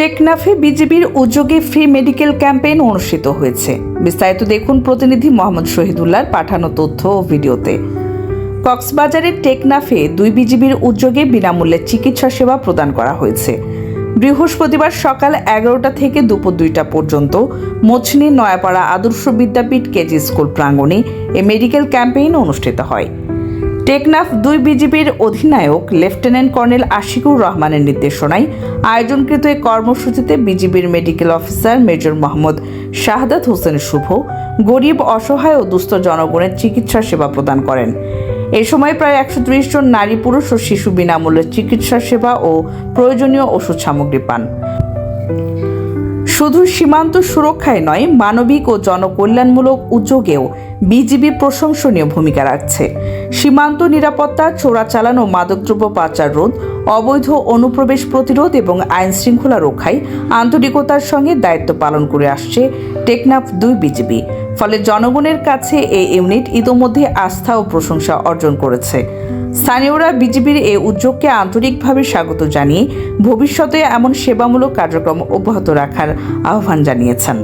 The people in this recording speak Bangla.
টেকনাফে বিজেপির উদ্যোগে ফ্রি মেডিকেল ক্যাম্পেইন অনুষ্ঠিত হয়েছে। বিস্তারিত দেখুন প্রতিনিধি মোহাম্মদ শহীদুল্লাহর পাঠানো তথ্য ও ভিডিওতে। কক্সবাজারের টেকনাফে দুই বিজিবির উদ্যোগে বিনামূল্যে চিকিৎসা সেবা প্রদান করা হয়েছে। বৃহস্পতিবার সকাল এগারোটা থেকে দুপুর দুইটা পর্যন্ত মোচনি নয়াপাড়া আদর্শ বিদ্যাপীঠ, কেজি স্কুল প্রাঙ্গণে এ মেডিকেল ক্যাম্পেইন অনুষ্ঠিত হয়। টেকনাফ দুই বিজিবির অধিনায়ক, লেফটেন্যান্ট কর্নেল আশিকুর রহমানের নির্দেশনায় আয়োজনকৃত এই কর্মসূচিতে বিজিবির medical officer major Mohammad Shahadat Hossain Shuvo, গরিব, অসহায় ও দুস্থ জনগণের চিকিৎসা সেবা প্রদান করেন। এ সময় প্রায় একশো ত্রিশ জন নারী, পুরুষ ও শিশু বিনামূল্যে চিকিৎসা সেবা ও প্রয়োজনীয় ওষুধ সামগ্রী পান। শুধু সীমান্ত সুরক্ষায় নয়, মানবিক ও জনকল্যাণমূলক উদ্যোগেও বিজিবি প্রশংসনীয় ভূমিকা রাখছে। সীমান্ত নিরাপত্তা, চোরাচালান ও মাদকদ্রব্য পাচার রোধ, অবৈধ অনুপ্রবেশ প্রতিরোধ এবং আইন শৃঙ্খলা রক্ষায় আন্তরিকতার সঙ্গে দায়িত্ব পালন করে আসছে টেকনাফ দুই বিজিবি। ফলে জনগণের কাছে এই ইউনিট ইতোমধ্যে আস্থা ও প্রশংসা অর্জন করেছে। স্থানীয়রা বিজেপির এই উদ্যোগকে আন্তরিকভাবে স্বাগত জানিয়ে ভবিষ্যতে এমন সেবামূলক কার্যক্রম অব্যাহত রাখার আহ্বান জানিয়েছেন।